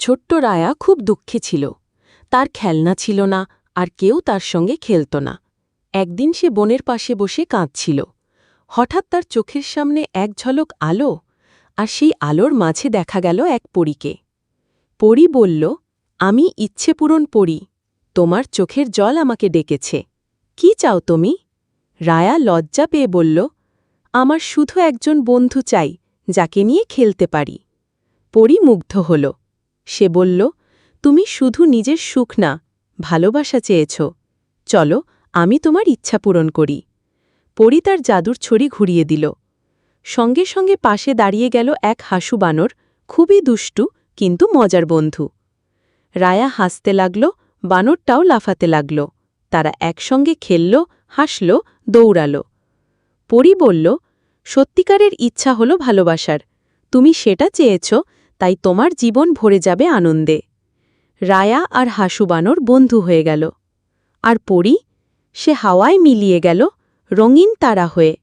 ছোট্ট রায়া খুব দুঃখে ছিল। তার খেলনা ছিল না আর কেউ তার সঙ্গে খেলত না। একদিন সে বনের পাশে বসে কাঁদছিল। হঠাৎ তার চোখের সামনে এক ঝলক আলো আর সেই আলোর মাঝে দেখা গেল এক পরীকে। পরী বলল, আমি ইচ্ছে পূরণ পড়ি। তোমার চোখের জল আমাকে ডেকেছে। কি চাও তুমি? রায়া লজ্জা পেয়ে বলল, আমার শুধু একজন বন্ধু চাই যাকে নিয়ে খেলতে পারি। পরি মুগ্ধ হল। সে বলল, তুমি শুধু নিজের সুখ না, ভালোবাসা চেয়েছ। চলো, আমি তোমার ইচ্ছা পূরণ করি। পরি তার জাদুর ছড়ি ঘুরিয়ে দিল। সঙ্গে সঙ্গে পাশে দাঁড়িয়ে গেল এক হাসু বানর, খুবই দুষ্টু, কিন্তু মজার বন্ধু। রায়া হাসতে লাগল, বানরটাও লাফাতে লাগল। তারা একসঙ্গে খেলল, হাসল, দৌড়াল। পরি বলল, সত্যিকারের ইচ্ছা হলো ভালোবাসার। তুমি সেটা চেয়েছ তাই তোমার জীবন ভরে যাবে আনন্দে। রায়া আর হাসুবানোর বন্ধু হয়ে গেল। আর পড়ি সে হাওয়ায় মিলিয়ে গেল রঙিন তারা হয়ে।